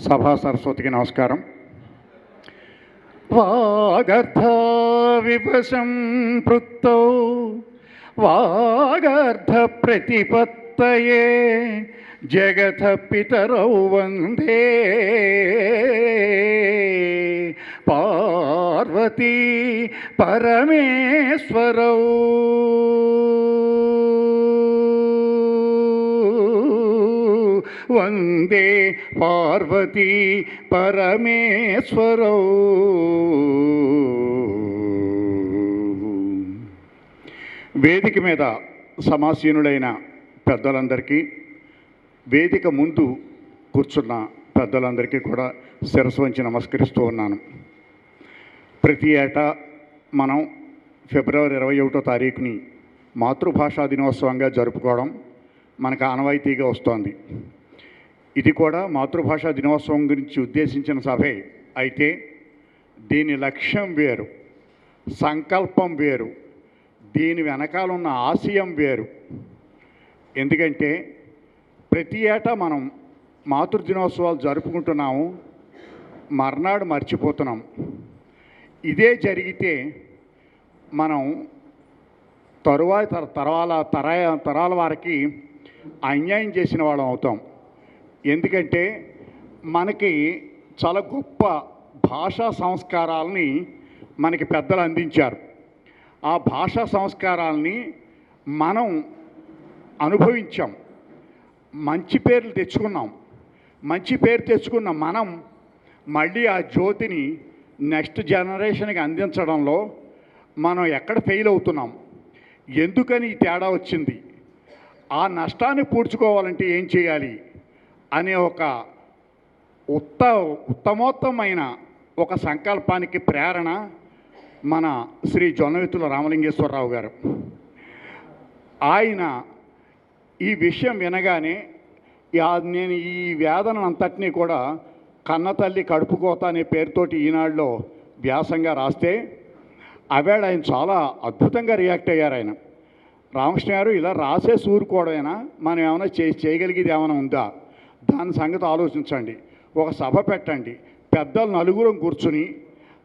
సభా సరస్వతికి నమస్కారం. వాగర్థ విభసం పృక్తౌ వాగర్థ ప్రతిపత్తయే జగత పితరౌ వందే. పార్వతీ పరమేశ్వరౌ. వందే పార్వతీ పరమేశ్వరౌ వేదిక మీద సమాసీనులైన పెద్దలందరికీ వేదిక ముందు కూర్చున్న పెద్దలందరికీ కూడా శిరస్సు వంచి నమస్కరిస్తూ ఉన్నాను. ప్రతి ఏటా మనం ఫిబ్రవరి ఇరవై ఒకటో తారీఖుని మాతృభాషా దినోత్సవంగా జరుపుకోవడం మనకు ఆనవాయితీగా వస్తోంది. ఇది కూడా మాతృభాషా దినోత్సవం గురించి ఉద్దేశించిన సభే. అయితే దీని లక్ష్యం వేరు సంకల్పం వేరు దీని వెనకాల ఉన్న ఆశయం వేరు. ఎందుకంటే ప్రతి ఏటా మనం మాతృ దినోత్సవాలు జరుపుకుంటున్నాము మర్నాడు మర్చిపోతున్నాం. ఇదే జరిగితే మనం తరువాత తర తరాల తరాల వారికి అన్యాయం చేసిన వాళ్ళం అవుతాం. ఎందుకంటే మనకి చాలా గొప్ప భాషా సంస్కారాలని మనకి పెద్దలు అందించారు. ఆ భాషా సంస్కారాలని మనం అనుభవించాం. మంచి పేర్లు తెచ్చుకున్నాం. మంచి పేరు తెచ్చుకున్న మనం మళ్ళీ ఆ జ్యోతిని నెక్స్ట్ జనరేషన్కి అందించడంలో మనం ఎక్కడ ఫెయిల్ అవుతున్నాం? ఎందుకని ఈ తేడా వచ్చింది? ఆ నష్టాన్ని పూడ్చుకోవాలంటే ఏం చేయాలి? అనే ఒక ఉత్త ఉత్తమోత్తమైన ఒక సంకల్పానికి ప్రేరణ మన శ్రీ జొన్నవిత్తుల రామలింగేశ్వరరావు గారు. ఆయన ఈ విషయం వినగానే నేను ఈ వేదన అంతటినీ కూడా కన్నతల్లి కడుపుకోత అనే పేరుతోటి ఈనాడులో వ్యాసంగా రాస్తే అవేళ ఆయన చాలా అద్భుతంగా రియాక్ట్ అయ్యారు ఆయన. రామకృష్ణ గారు ఇలా రాసే సూరుకోవడమైనా మనం ఏమైనా చే చేయగలిగేది ఏమైనా ఉందా? దాని సంగతి ఆలోచించండి. ఒక సభ పెట్టండి. పెద్దలు నలుగురం కూర్చుని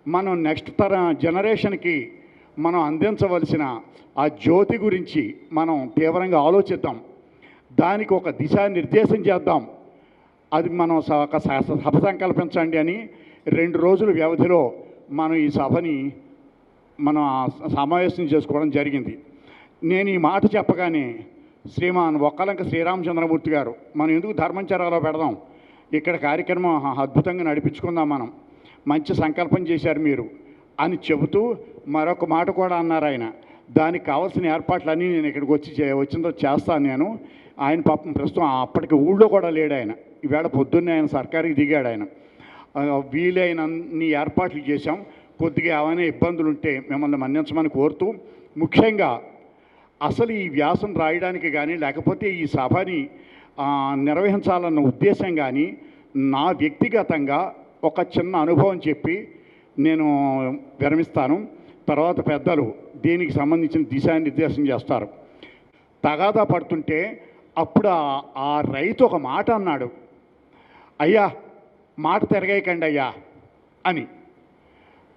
మనం నెక్స్ట్ తర జనరేషన్కి మనం అందించవలసిన ఆ జ్యోతి గురించి మనం తీవ్రంగా ఆలోచిద్దాం. దానికి ఒక దిశానిర్దేశం చేద్దాం. అది మనం స- ఒక స- సభ సంకల్పించండి అని రెండు రోజుల వ్యవధిలో మనం ఈ సభని మనం సమావేశం చేసుకోవడం జరిగింది. నేను ఈ మాట చెప్పగానే శ్రీమాన్ ఒక్కలంక శ్రీరామచంద్రమూర్తి గారు మనం ఎందుకు ధర్మంచరాలో పెడదాం? ఇక్కడ కార్యక్రమం అద్భుతంగా నడిపించుకుందాం మనం. మంచి సంకల్పం చేశారు మీరు అని చెబుతూ మరొక మాట కూడా అన్నారు ఆయన. దానికి కావాల్సిన ఏర్పాట్లన్నీ నేను ఇక్కడికి వచ్చి చే- వచ్చిన చేస్తాను నేను. ఆయన పాపం ప్రస్తుతం అప్పటికి ఊళ్ళో కూడా లేడు ఆయన. ఈవేళ పొద్దున్నే ఆయన సర్కారికి దిగాడు ఆయన. వీలైనన్ని ఏర్పాట్లు చేశాం. కొద్దిగా ఏమైనా ఇబ్బందులు ఉంటే మిమ్మల్ని మన్నించమని కోరుతూ ముఖ్యంగా అసలు ఈ వ్యాసం రాయడానికి కానీ లేకపోతే ఈ సభని నిర్వహించాలన్న ఉద్దేశం కానీ నా వ్యక్తిగతంగా ఒక చిన్న అనుభవం చెప్పి నేను విరమిస్తాను. తర్వాత పెద్దలు దీనికి సంబంధించిన దిశానిర్దేశం చేస్తారు. తగాదా పడుతుంటే అప్పుడు ఆ రైతు ఒక మాట అన్నాడు. అయ్యా మాట తిరగేయకండి అయ్యా అని.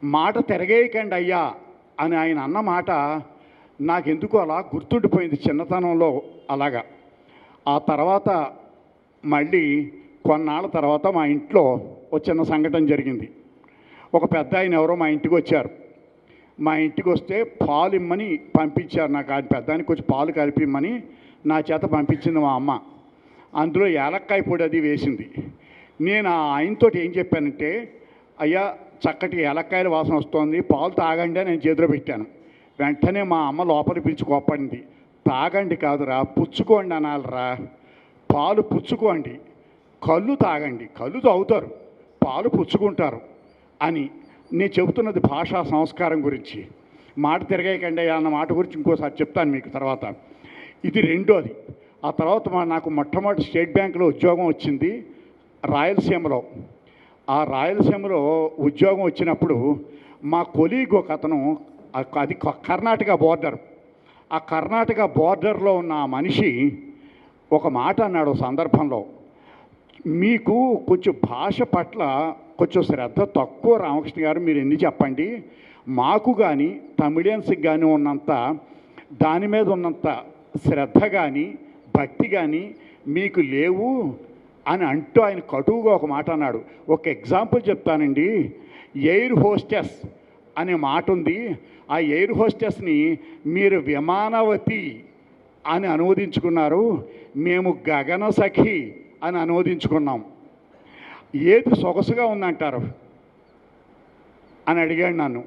మాట తిరగేయకండి అయ్యా అని ఆయన అన్న మాట నాకెందుకు అలా గుర్తుండిపోయింది చిన్నతనంలో అలాగా. ఆ తర్వాత మళ్ళీ కొన్నాళ్ళ తర్వాత మా ఇంట్లో ఒక చిన్న సంఘటన జరిగింది. ఒక పెద్ద ఆయన ఎవరో మా ఇంటికి వచ్చారు. మా ఇంటికి వస్తే పాలు ఇమ్మని పంపించారు నాకు. ఆయన పెద్ద ఆయనకి వచ్చి పాలు కలిపిమ్మని నా చేత పంపించింది మా అమ్మ. అందులో ఏలక్కాయ పొడి అది వేసింది. నేను ఆ ఆయనతో ఏం చెప్పానంటే అయ్యా చక్కటి ఏలక్కాయల వాసన వస్తోంది. పాలు తాగండి అని నేను చేతిలో పెట్టాను. వెంటనే మా అమ్మ లోపలికి పిలిచి కోప్పడింది తాగండి కాదురా పుచ్చుకోండి అనాలరా. పాలు పుచ్చుకోండి కళ్ళు తాగండి కళ్ళు తాగుతారు పాలు పుచ్చుకుంటారు అని నేను చెబుతున్నది భాషా సంస్కారం గురించి. మాట తిరగేయకండి అన్న మాట గురించి ఇంకోసారి చెప్తాను మీకు తర్వాత. ఇది రెండోది. ఆ తర్వాత మా నాకు మొట్టమొదటి స్టేట్ బ్యాంకులో ఉద్యోగం వచ్చింది రాయలసీమలో. ఆ రాయలసీమలో ఉద్యోగం వచ్చినప్పుడు మా కొలీగ్ ఒక అతను అది కర్ణాటక బోర్డర్. ఆ కర్ణాటక బోర్డర్లో ఉన్న ఆ మనిషి ఒక మాట అన్నాడు సందర్భంలో. మీకు కొంచెం భాష పట్ల కొంచెం శ్రద్ధ తక్కువ రామకృష్ణ గారు మీరు ఎన్ని చెప్పండి? మాకు కానీ తమిళియన్స్కి కానీ ఉన్నంత దాని మీద ఉన్నంత శ్రద్ధ కానీ భక్తి కానీ మీకు లేవు అని అంటూ ఆయన కటువుగా ఒక మాట అన్నాడు. ఒక ఎగ్జాంపుల్ చెప్తానండి. ఎయిర్ హోస్టెస్ అనే మాట ఉంది ఆ ఎయిర్ హోస్టెస్ని మీరు విమానవతి అని అనువదించుకున్నారు మేము గగన సఖి అని అనువదించుకున్నాం. ఏది సొగసుగా ఉందంటారు? అని అడిగాడు నన్ను.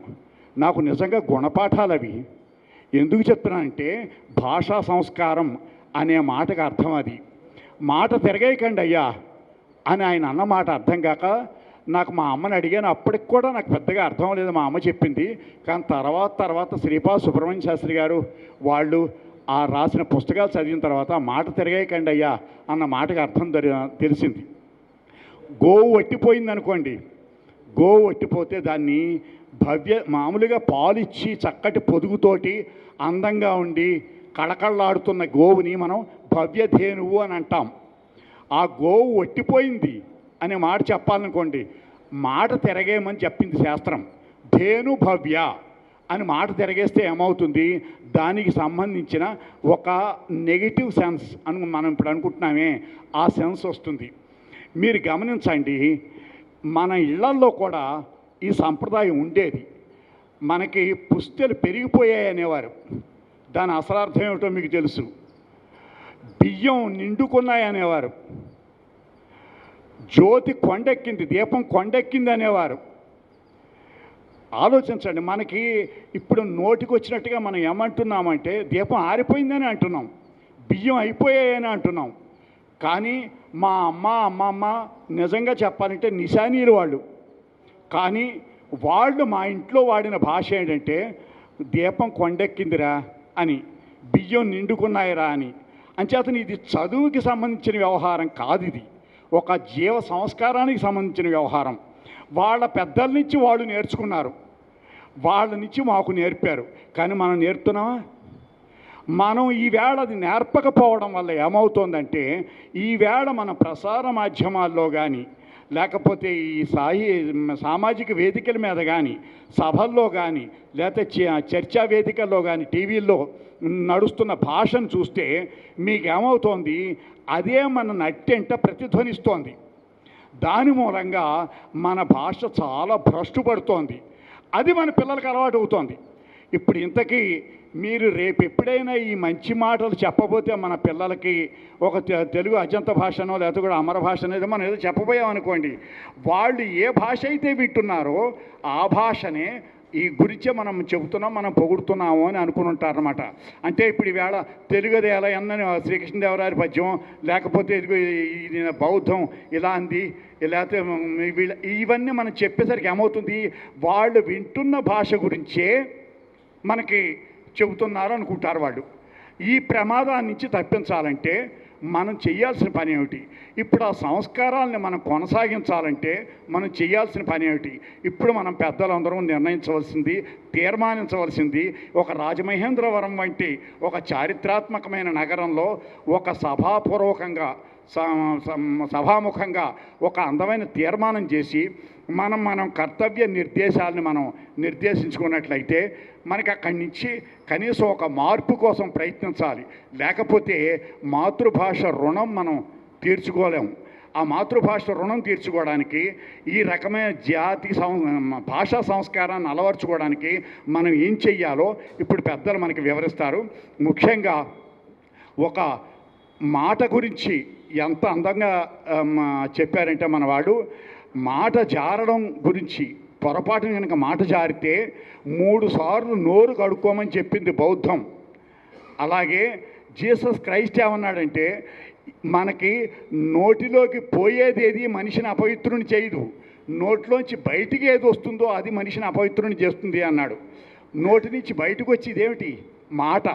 నాకు నిజంగా గుణపాఠాలు అవి ఎందుకు చెప్తున్నానంటే భాషా సంస్కారం అనే మాటకు అర్థం అది. మాట తిరగేయకండి అయ్యా అని ఆయన అన్న మాట అర్థం కాక నాకు మా అమ్మని అడిగాను అప్పటికి కూడా నాకు పెద్దగా అర్థం లేదు మా అమ్మ చెప్పింది. కానీ తర్వాత తర్వాత శ్రీపాద సుబ్రహ్మణ్య శాస్త్రి గారు వాళ్ళు ఆ రాసిన పుస్తకాలు చదివిన తర్వాత మాట తిరగేయకండి అయ్యా అన్న మాటకు అర్థం తెలిసింది. గోవు వట్టిపోయింది అనుకోండి. గోవు వట్టిపోతే దాన్ని భవ్య మామూలుగా పాలిచ్చి చక్కటి పొదుగుతోటి అందంగా ఉండి కళకళలాడుతున్న గోవుని మనం భవ్యధేనువు అని అంటాం. ఆ గోవు వట్టిపోయింది. అనే మాట చెప్పాలనుకోండి మాట తిరగేయమని చెప్పింది శాస్త్రం. ధేను భవ్య అని మాట తిరగేస్తే ఏమవుతుంది? దానికి సంబంధించిన ఒక నెగిటివ్ సెన్స్ అని మనం ఇప్పుడు అనుకుంటున్నామే ఆ సెన్స్ వస్తుంది. మీరు గమనించండి మన ఇళ్ళల్లో కూడా ఈ సంప్రదాయం ఉండేది. మనకి పుస్తెలు పెరిగిపోయాయి అనేవారు. దాని అసలార్థం ఏమిటో మీకు తెలుసు. బియ్యం నిండుకున్నాయి అనేవారు. జ్యోతి కొండెక్కింది దీపం కొండెక్కింది అనేవారు ఆలోచించండి మనకి ఇప్పుడు నోటికి వచ్చినట్టుగా మనం ఏమంటున్నామంటే దీపం ఆరిపోయిందని అంటున్నాం బియ్యం అయిపోయాయని అంటున్నాం. కానీ మా అమ్మ అమ్మమ్మ నిజంగా చెప్పాలంటే నిశానీలు వాళ్ళు. కానీ వాళ్ళు మా ఇంట్లో వాడిన భాష ఏంటంటే దీపం కొండెక్కిందిరా అని బియ్యం నిండుకున్నాయిరా అని. అంచేతను ఇది చదువుకి సంబంధించిన వ్యవహారం కాదు ఇది. ఒక జీవ సంస్కారానికి సంబంధించిన వ్యవహారం. వాళ్ళ పెద్దల నుంచి వాళ్ళు నేర్చుకున్నారు. వాళ్ళ నుంచి మాకు నేర్పారు. కానీ మనం నేర్పుతున్నామా? మనం ఈవేళ అది నేర్పకపోవడం వల్ల ఏమవుతోందంటే ఈవేళ మన ప్రసార మాధ్యమాల్లో కానీ లేకపోతే ఈ సాయి సామాజిక వేదికల మీద కానీ సభల్లో కానీ లేకపోతే చర్చా వేదికల్లో కానీ టీవీల్లో నడుస్తున్న భాషను చూస్తే మీకేమవుతోంది? అదే మన నట్టెంట ప్రతిధ్వనిస్తోంది. దాని మూలంగా మన భాష చాలా భ్రష్టుపడుతోంది. అది మన పిల్లలకు అలవాటు అవుతోంది ఇప్పుడు ఇంతకీ మీరు రేపు ఎప్పుడైనా ఈ మంచి మాటలు చెప్పబోతే మన పిల్లలకి ఒక తెలుగు అజంత భాషనో లేకపోతే కూడా అమర భాష అనేది మనం ఏదో చెప్పబోయామనుకోండి. వాళ్ళు ఏ భాష అయితే వింటున్నారో ఆ భాషనే ఈ గురించే మనం చెబుతున్నాం మనం పొగుడుతున్నాము అని అనుకుని ఉంటారనమాట అంటే ఇప్పుడు ఈవేళ తెలుగుది ఎలా అన్నని శ్రీకృష్ణదేవరాయల పద్యం లేకపోతే ఇదిగో ఇది బౌద్ధం ఇలా అంది లేకపోతే వీళ్ళ ఇవన్నీ మనం చెప్పేసరికి ఏమవుతుంది? వాళ్ళు వింటున్న భాష గురించే మనకి చెబుతున్నారు అనుకుంటారు వాళ్ళు. ఈ ప్రమాదాన్ని నుంచి తప్పించాలంటే మనం చేయాల్సిన పని ఏమిటి? ఇప్పుడు ఆ సంస్కారాలని మనం కొనసాగించాలంటే మనం చేయాల్సిన పని ఏమిటి? ఇప్పుడు మనం పెద్దలందరం నిర్ణయించవలసింది తీర్మానించవలసింది ఒక రాజమహేంద్రవరం వంటి ఒక చారిత్రాత్మకమైన నగరంలో ఒక సభాపూర్వకంగా సభాముఖంగా ఒక అందమైన తీర్మానం చేసి మనం మనం కర్తవ్య నిర్దేశాలను మనం నిర్దేశించుకున్నట్లయితే మనకి అక్కడి నుంచి కనీసం ఒక మార్పు కోసం ప్రయత్నించాలి. లేకపోతే మాతృభాష రుణం మనం తీర్చుకోలేము ఆ మాతృభాష రుణం తీర్చుకోవడానికి ఈ రకమైన జాతి సం భాషా సంస్కారాన్ని అలవర్చుకోవడానికి మనం ఏం చెయ్యాలో ఇప్పుడు పెద్దలు మనకి వివరిస్తారు. ముఖ్యంగా ఒక మాట గురించి ఎంత అందంగా చెప్పారంటే మన వాడు మాట జారడం గురించి పొరపాటున కనుక మాట జారితే మూడు సార్లు నోరు కడుక్కోమని చెప్పింది బౌద్ధం. అలాగే జీసస్ క్రైస్ట్ ఏమన్నాడంటే మనకి నోటిలోకి పోయేది ఏది మనిషిని అపవిత్రుని చేయదు. నోట్లోంచి బయటికి ఏది వస్తుందో అది మనిషిని అపవిత్రుని చేస్తుంది అన్నాడు. నోటి నుంచి బయటకు వచ్చేది ఏమిటి? మాట.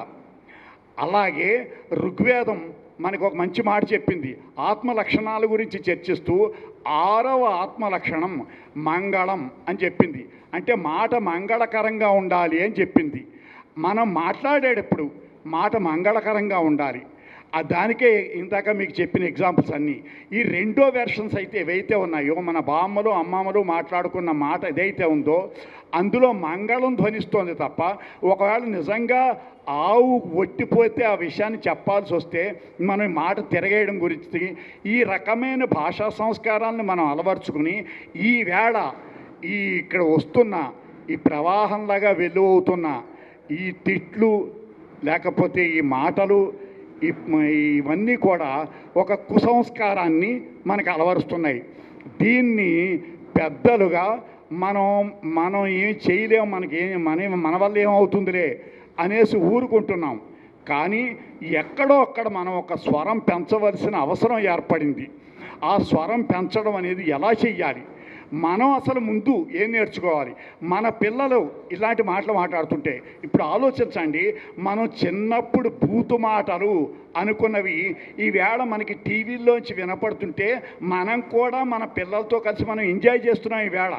అలాగే ఋగ్వేదం మనకు ఒక మంచి మాట చెప్పింది. ఆత్మ లక్షణాల గురించి చర్చిస్తూ ఆరవ ఆత్మ లక్షణం మంగళం అని చెప్పింది. అంటే మాట మంగళకరంగా ఉండాలి అని చెప్పింది. మనం మాట్లాడేటప్పుడు మాట మంగళకరంగా ఉండాలి. దానికే ఇందాక మీకు చెప్పిన ఎగ్జాంపుల్స్ అన్నీ. ఈ రెండో వెర్షన్స్ అయితే ఏవైతే ఉన్నాయో మన బామ్మలు అమ్మమ్మలు మాట్లాడుకున్న మాట ఏదైతే ఉందో అందులో మంగళం ధ్వనిస్తోంది తప్ప ఒకవేళ నిజంగా ఆవు ఒట్టిపోతే ఆ విషయాన్ని చెప్పాల్సి వస్తే మనం ఈ మాట తిరగేయడం గురించి ఈ రకమైన భాషా సంస్కారాలను మనం అలవర్చుకుని ఈ వేళ ఈ ఇక్కడ వస్తున్న ఈ ప్రవాహంలాగా వెలువవుతున్న ఈ తిట్లు లేకపోతే ఈ మాటలు ఇవన్నీ కూడా ఒక కుసంస్కారాన్ని మనకు అలవరుస్తున్నాయి. దీన్ని పెద్దలుగా మనం మనం ఏం చేయలేము మనకి ఏం మన మన వల్ల ఏమవుతుందిలే అనేసి ఊరుకుంటున్నాం. కానీ ఎక్కడో అక్కడ మనం ఒక స్వరం పెంచవలసిన అవసరం ఏర్పడింది. ఆ స్వరం పెంచడం అనేది ఎలా చెయ్యాలి? మనం అసలు ముందు ఏం నేర్చుకోవాలి? మన పిల్లలు ఇలాంటి మాటలు మాట్లాడుతుంటే ఇప్పుడు ఆలోచించండి మనం చిన్నప్పుడు బూతు మాటలు అనుకున్నవి ఈవేళ మనకి టీవీల్లోంచి వినపడుతుంటే మనం కూడా మన పిల్లలతో కలిసి మనం ఎంజాయ్ చేస్తున్నాం ఈవేళ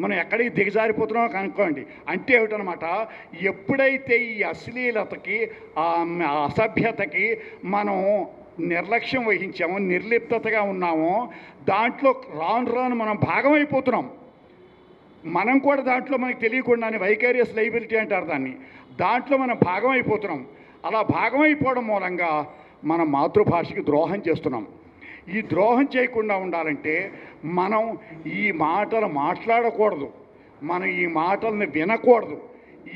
మనం ఎక్కడికి దిగజారిపోతున్నామో కనుక్కోండి. అంటే ఏమిటనమాట? ఎప్పుడైతే ఈ అశ్లీలతకి అసభ్యతకి మనం నిర్లక్ష్యం వహించామో నిర్లిప్తగా ఉన్నామో. దాంట్లో రాను రాను మనం భాగమైపోతున్నాం. మనం కూడా దాంట్లో మనకి తెలియకుండానే వైకేరియస్ లైబిలిటీ అంటారు దాన్ని. దాంట్లో మనం భాగమైపోతున్నాం. అలా భాగమైపోవడం మూలంగా మన మాతృభాషకి ద్రోహం చేస్తున్నాం. ఈ ద్రోహం చేయకుండా ఉండాలంటే మనం ఈ మాటలు మాట్లాడకూడదు. మనం ఈ మాటల్ని వినకూడదు.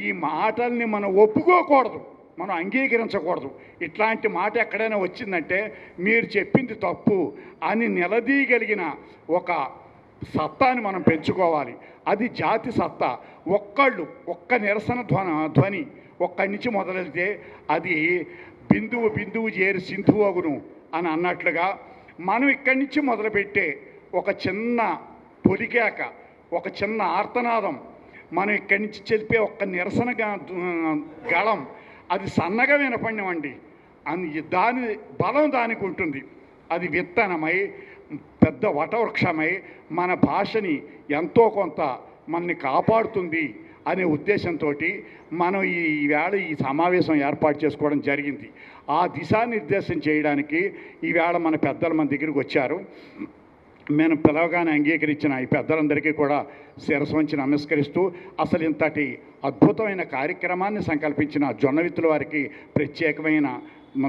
ఈ మాటల్ని మనం ఒప్పుకోకూడదు. మనం అంగీకరించకూడదు. ఇట్లాంటి మాట ఎక్కడైనా వచ్చిందంటే మీరు చెప్పింది తప్పు అని నిలదీయగలిగిన ఒక సత్తాని మనం పెంచుకోవాలి. అది జాతి సత్తా. ఒక్కళ్ళు ఒక్క నిరసన ధ్వన ధ్వని ఒక్కడి నుంచి మొదలెడితే అది బిందువు బిందువు చేరి సింధువు అగును అని అన్నట్లుగా మనం ఇక్కడి నుంచి మొదలుపెట్టే ఒక చిన్న పొలికాక ఒక చిన్న ఆర్తనాదం మనం ఇక్కడి నుంచి చెలిపే ఒక్క నిరసన గళం అది సన్నగా వినపడినవండి అని దాని బలం దానికి ఉంటుంది. అది విత్తనమై పెద్ద వటవృక్షమై మన భాషని ఎంతో కొంత మనని కాపాడుతుంది అనే ఉద్దేశంతో మనం ఈ వేళ ఈ సమావేశం ఏర్పాటు చేసుకోవడం జరిగింది. ఆ దిశానిర్దేశం చేయడానికి ఈవేళ మన పెద్దలు మన దగ్గరికి వచ్చారు. మేము పిలవగానే అంగీకరించిన ఈ పెద్దలందరికీ కూడా శిరస్సు వంచి నమస్కరిస్తూ అసలు ఇంతటి అద్భుతమైన కార్యక్రమాన్ని సంకల్పించిన జొన్నవిత్తుల వారికి ప్రత్యేకమైన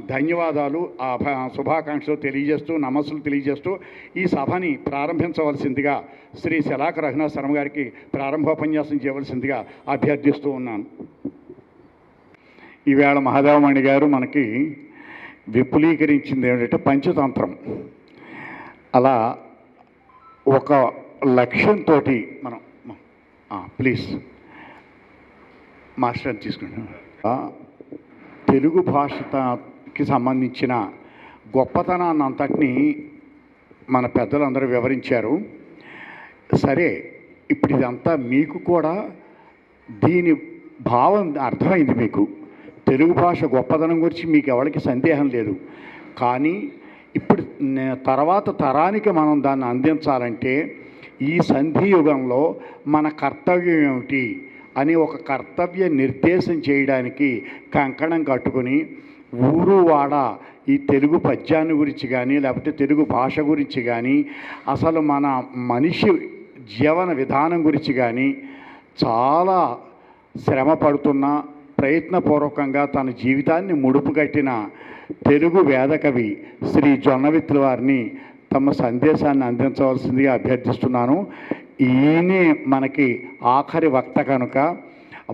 ధన్యవాదాలు ఆ శుభాకాంక్షలు తెలియజేస్తూ నమస్సులు తెలియజేస్తూ ఈ సభని ప్రారంభించవలసిందిగా శ్రీ శలాక రఘునాథ్ శర్మ గారికి ప్రారంభోపన్యాసం చేయవలసిందిగా అభ్యర్థిస్తూ ఉన్నాను. ఈవేళ మహాదేవమణి గారు మనకి విపులీకరించింది ఏమిటంటే పంచతంత్రం. అలా ఒక లక్ష్యంతో మనం ప్లీజ్ మాస్టర్ తీసుకుంటాం. తెలుగు భాషకి సంబంధించిన గొప్పతనాన్ని అంతటినీ మన పెద్దలందరూ వివరించారు. సరే ఇప్పుడు ఇదంతా మీకు కూడా దీని భావం అర్థమైంది మీకు. తెలుగు భాష గొప్పతనం గురించి మీకు ఎవరికి సందేహం లేదు. కానీ ఇప్పుడు తర్వాత తరానికి మనం దాన్ని అందించాలంటే ఈ సంధి యుగంలో మన కర్తవ్యం ఏమిటి అని ఒక కర్తవ్య నిర్దేశం చేయడానికి కంకణం కట్టుకుని ఊరు వాడ ఈ తెలుగు పద్యాన్ని గురించి కానీ లేకపోతే తెలుగు భాష గురించి కానీ అసలు మన మనిషి జీవన విధానం గురించి కానీ చాలా శ్రమ పడుతున్న ప్రయత్నపూర్వకంగా తన జీవితాన్ని ముడుపు కట్టిన తెలుగు వేదకవి శ్రీ జొన్నవిత్తుల వారిని తమ సందేశాన్ని అందించవలసిందిగా అభ్యర్థిస్తున్నాను. ఈయనే మనకి ఆఖరి వక్త కనుక.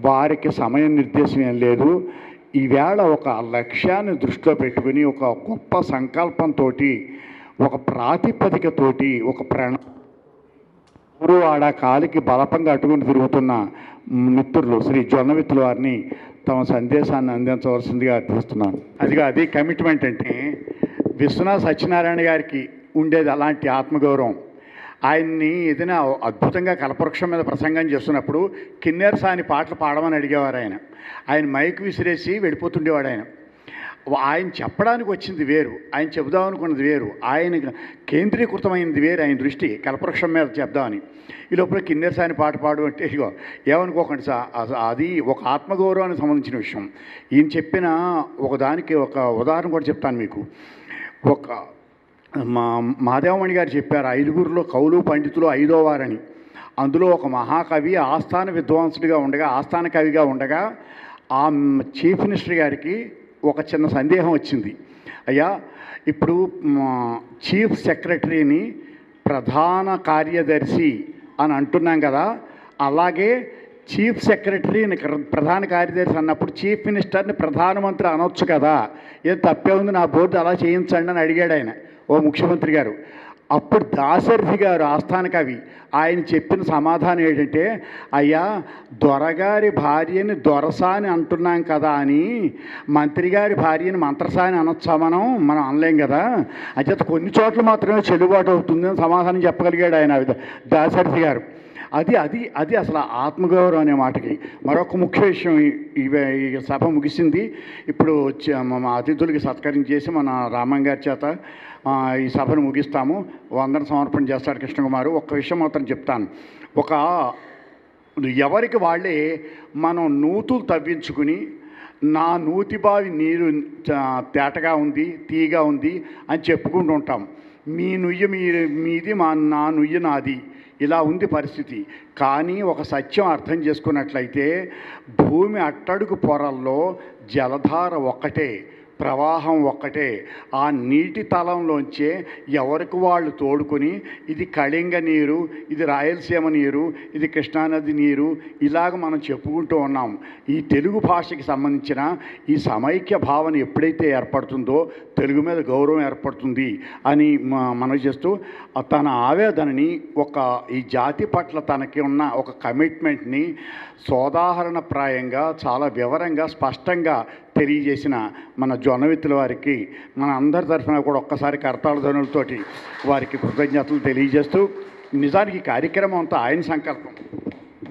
వారికి సమయం నిర్దేశం ఏం లేదు. ఈవేళ ఒక లక్ష్యాన్ని దృష్టిలో పెట్టుకుని ఒక గొప్ప సంకల్పంతో ఒక ప్రాతిపదికతోటి ఒక ప్రణ ఊరు ఆడ కాలికి బలపంగా అటుకుని తిరుగుతున్న మిత్రులు శ్రీ జొన్నవిత్తుల వారిని తమ సందేశాన్ని అందించవలసిందిగా అర్థిస్తున్నాను అదిగా అది కమిట్మెంట్ అంటే విశ్వనాథ్ సత్యనారాయణ గారికి ఉండేది అలాంటి ఆత్మగౌరవం. ఆయన్ని ఏదైనా అద్భుతంగా కల్పవృక్షం మీద ప్రసంగం చేస్తున్నప్పుడు కిన్నెర సాని పాటలు పాడమని అడిగేవారు ఆయన. ఆయన మైక్ విసిరేసి వెళ్ళిపోతుండేవాడు ఆయన. ఆయన చెప్పడానికి వచ్చింది వేరు ఆయన చెబుదాం అనుకున్నది వేరు ఆయన కేంద్రీకృతమైనది వేరు ఆయన దృష్టి కల్పవృక్షం మీద చెప్దామని ఈ లోపల కిన్నెరసాని పాట పాడు అంటే ఇగో ఏమనుకోకండి సార్ అది ఒక ఆత్మగౌరవానికి సంబంధించిన విషయం. ఈయన చెప్పిన ఒక దానికి ఒక ఉదాహరణ కూడా చెప్తాను మీకు. ఒక మా మాదేవమణి గారు చెప్పారు ఐదుగురిలో కవులు పండితులు ఐదో వారని. అందులో ఒక మహాకవి ఆస్థాన విద్వాంసుడిగా ఉండగా ఆస్థాన కవిగా ఉండగా ఆ చీఫ్ మినిస్టర్ గారికి ఒక చిన్న సందేహం వచ్చింది. అయ్యా ఇప్పుడు చీఫ్ సెక్రటరీని ప్రధాన కార్యదర్శి అని అంటున్నాం కదా అలాగే చీఫ్ సెక్రటరీని ప్రధాన కార్యదర్శి అన్నప్పుడు చీఫ్ మినిస్టర్ని ప్రధానమంత్రి అనొచ్చు కదా. ఏం తప్పే ఉంది నా బోర్డు అలా చేయించండి అని అడిగాడు ఆయన ఓ ముఖ్యమంత్రి గారు. అప్పుడు దాశరథి గారు ఆస్థాన కవి ఆయన చెప్పిన సమాధానం ఏంటంటే అయ్యా దొరగారి భార్యని దొరసాని అంటున్నాం కదా అని మంత్రి గారి భార్యని మంత్రసాని అనొచ్చా మనం? మనం అనలేం కదా. అంచేత కొన్ని చోట్ల మాత్రమే చెల్లుబాటు అవుతుందని సమాధానం చెప్పగలిగాడు ఆయన దాశరథి గారు. అది అది అది అసలు ఆత్మగౌరవం అనే మాటకి. మరొక ముఖ్య విషయం ఈ- సభ ముగిసింది. ఇప్పుడు చ- మా అతిథులకి సత్కారం చేసి మన రామన్ గారి చేత ఈ సభను ముగిస్తాము. వందన సమర్పణ చేస్తాడు కృష్ణకుమారు. ఒక్క విషయం మాత్రం చెప్తాను. ఒక ఎవరికి వాళ్ళే మనం నూతులు తవ్వించుకుని నా నూతి బావి నీరు చ- తేటగా ఉంది తీగా ఉంది అని చెప్పుకుంటూ ఉంటాం. మీ నుయ్య మీ మీది మా నా నుయ్య నాది. ఇలా ఉంది పరిస్థితి. కానీ ఒక సత్యం అర్థం చేసుకున్నట్లయితే భూమి అట్టడుగు పొరల్లో జలధార ఒక్కటే. ప్రవాహం ఒక్కటే. ఆ నీటి తలంలోంచే ఎవరికి వాళ్ళు తోడుకొని ఇది కళింగ నీరు ఇది రాయలసీమ నీరు ఇది కృష్ణానది నీరు ఇలాగ మనం చెప్పుకుంటూ ఉన్నాం. ఈ తెలుగు భాషకి సంబంధించిన ఈ సమైక్య భావన ఎప్పుడైతే ఏర్పడుతుందో తెలుగు మీద గౌరవం ఏర్పడుతుంది అని మనం చేస్తూ తన ఆవేదనని ఒక ఈ జాతి పట్ల తనకి ఉన్న ఒక కమిట్మెంట్ని సోదాహరణప్రాయంగా చాలా వివరంగా స్పష్టంగా తెలియజేసిన మన జొన్నవిత్తుల వారికి మన అందరి తరఫున కూడా ఒక్కసారి కర్తాళ ధ్వనులతోటి వారికి కృతజ్ఞతలు తెలియజేస్తూ నిజానికి ఈ కార్యక్రమం అంతా ఆయన సంకల్పం.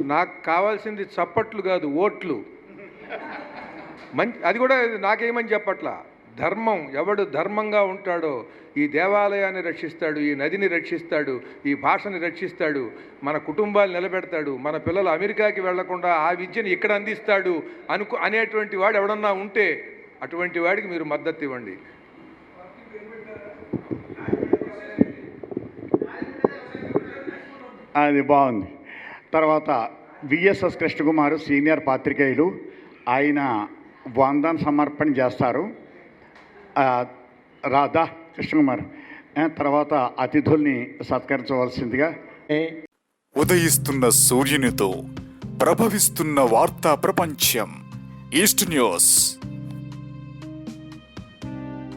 నాకు కావాల్సింది చప్పట్లు కాదు ఓట్లు. మంచి అది కూడా నాకేమని చెప్పట్లా? ధర్మం ఎవడు ధర్మంగా ఉంటాడో ఈ దేవాలయాన్ని రక్షిస్తాడు ఈ నదిని రక్షిస్తాడు ఈ భాషని రక్షిస్తాడు మన కుటుంబాలు నిలబెడతాడు మన పిల్లలు అమెరికాకి వెళ్ళకుండా ఆ విద్యను ఇక్కడ అందిస్తాడు అనుకు అనేటువంటి వాడు ఎవడన్నా ఉంటే అటువంటి వాడికి మీరు మద్దతు ఇవ్వండి. అది బాగుంది. తర్వాత విఎస్ఎస్ కృష్ణకుమారు సీనియర్ పాత్రికేయులు ఆయన వందన సమర్పణ చేస్తారు. రాధా కృష్ణకుమార్ ఆ, తర్వాత అతిథుల్ని సత్కరించవలసిందిగా. ఉదయిస్తున్న సూర్యునితో ప్రభవిస్తున్న వార్తా ప్రపంచం ఈస్ట్ న్యూస్.